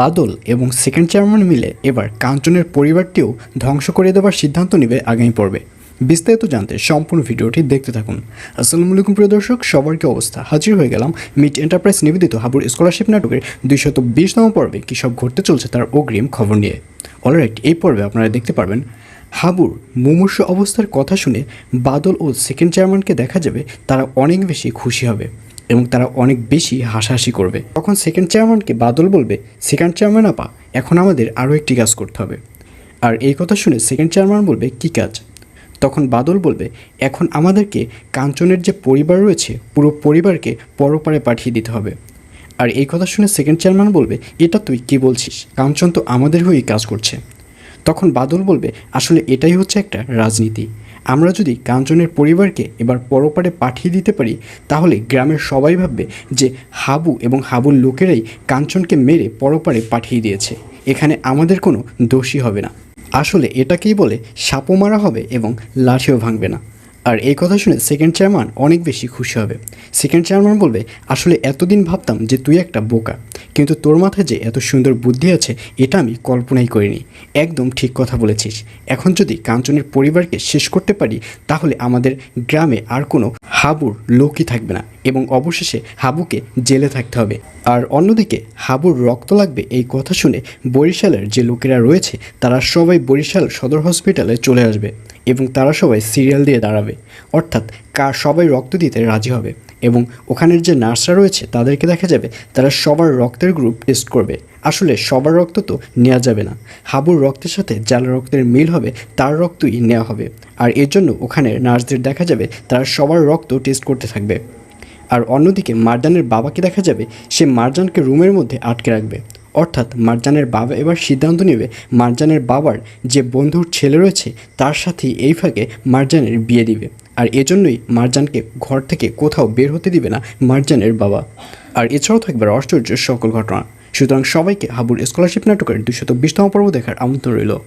বাদল এবং second chairman মিলে এবার কাঞ্চনের পরিবারটিও ধ্বংস করে দেওয়ার সিদ্ধান্ত নেবে আগামী পর্বে। বিস্তারিত জানতে সম্পূর্ণ ভিডিওটি দেখতে থাকুন। আসসালামু আলাইকুম, প্রিয় দর্শক। সবার কি অবস্থা? হাজির হয়ে গেলাম মিট এন্টারপ্রাইজ নিবেদিত হাবুর স্কলারশিপ নাটকের দুইশত বিশতম পর্বে কী সব ঘটতে চলছে তার অগ্রিম খবর নিয়ে। অলরাইট, এই পর্বে আপনারা দেখতে পারবেন হাবুর মুমূর্ষ অবস্থার কথা শুনে বাদল ও সেকেন্ড চেয়ারম্যানকে দেখা যাবে তারা অনেক বেশি খুশি হবে। এবং তারা অনেক বেশি হাসাহাসি করবে। তখন সেকেন্ড চেয়ারম্যানকে বাদল বলবে সেকেন্ড চেয়ারম্যান আপা, এখন আমাদের আরও একটি কাজ করতে হবে। আর এই কথা শুনে সেকেন্ড চেয়ারম্যান বলবে, কী কাজ? তখন বাদল বলবে, এখন আমাদেরকে কাঞ্চনের যে পরিবার রয়েছে, পুরো পরিবারকে পরপারে পাঠিয়ে দিতে হবে। আর এই কথা শুনে সেকেন্ড চেয়ারম্যান বলবে, এটা তুই কী বলছিস? কাঞ্চন তো আমাদের হয়েই কাজ করছে। তখন বাদল বলবে, আসলে এটাই হচ্ছে একটা রাজনীতি। আমরা যদি কাঞ্চনের পরিবারকে এবার পরপারে পাঠিয়ে দিতে পারি, তাহলে গ্রামের সবাই ভাববে যে হাবু এবং হাবুর লোকেরাই কাঞ্চনকে মেরে পরপারে পাঠিয়ে দিয়েছে। এখানে আমাদের কোনো দোষী হবে না। আসলে এটাকেই বলে সাপও মারা হবে এবং লাঠিও ভাঙবে না। আর এই কথা শুনে সেকেন্ড চেয়ারম্যান অনেক বেশি খুশি হবে। সেকেন্ড চেয়ারম্যান বলবে, আসলে এতদিন ভাবতাম যে তুই একটা বোকা। কিন্তু তোর মাথায় যে এত সুন্দর বুদ্ধি আছে, এটা আমি কল্পনাই করিনি। একদম ঠিক কথা বলেছিস। এখন যদি কাঞ্চনের পরিবারকে শেষ করতে পারি, তাহলে আমাদের গ্রামে আর কোনো হাবুর লোকই থাকবে না এবং অবশেষে হাবুকে জেলে থাকতে হবে। আর অন্যদিকে, হাবুর রক্ত লাগবে এই কথা শুনে বরিশালের যে লোকেরা রয়েছে, তারা সবাই বরিশাল সদর হসপিটালে চলে আসবে। এবং তারা সবাই সিরিয়াল দিয়ে দাঁড়াবে। অর্থাৎ কার সবাই রক্ত দিতে রাজি হবে এবং ওখানের যে নার্সরা রয়েছে তাদেরকে দেখা যাবে তারা সবার রক্তের গ্রুপ টেস্ট করবে। আসলে সবার রক্ত তো নেওয়া যাবে না। হাবুর রক্তের সাথে যার রক্তের মিল হবে তার রক্তই নেওয়া হবে। আর এর জন্য ওখানের নার্সদের দেখা যাবে তারা সবার রক্ত টেস্ট করতে থাকবে। আর অন্যদিকে মারজানের বাবাকে দেখা যাবে সে মারজানকে রুমের মধ্যে আটকে রাখবে। অর্থাৎ মারজানের বাবা এবার সিদ্ধান্ত নেবে মারজানের বাবার যে বন্ধুর ছেলে রয়েছে, তার সাথেই এই ফাঁকে মারজানের বিয়ে দিবে। আর এজন্যই মারজানকে ঘর থেকে কোথাও বের হতে দিবে না মারজানের বাবা। আর এছাড়াও থাকবে আশ্চর্য সকল ঘটনা। সুতরাং সবাইকে হাবুর স্কলারশিপ নাটকের দুশত বিশতম পর্ব দেখার আমন্ত্রণ রইল।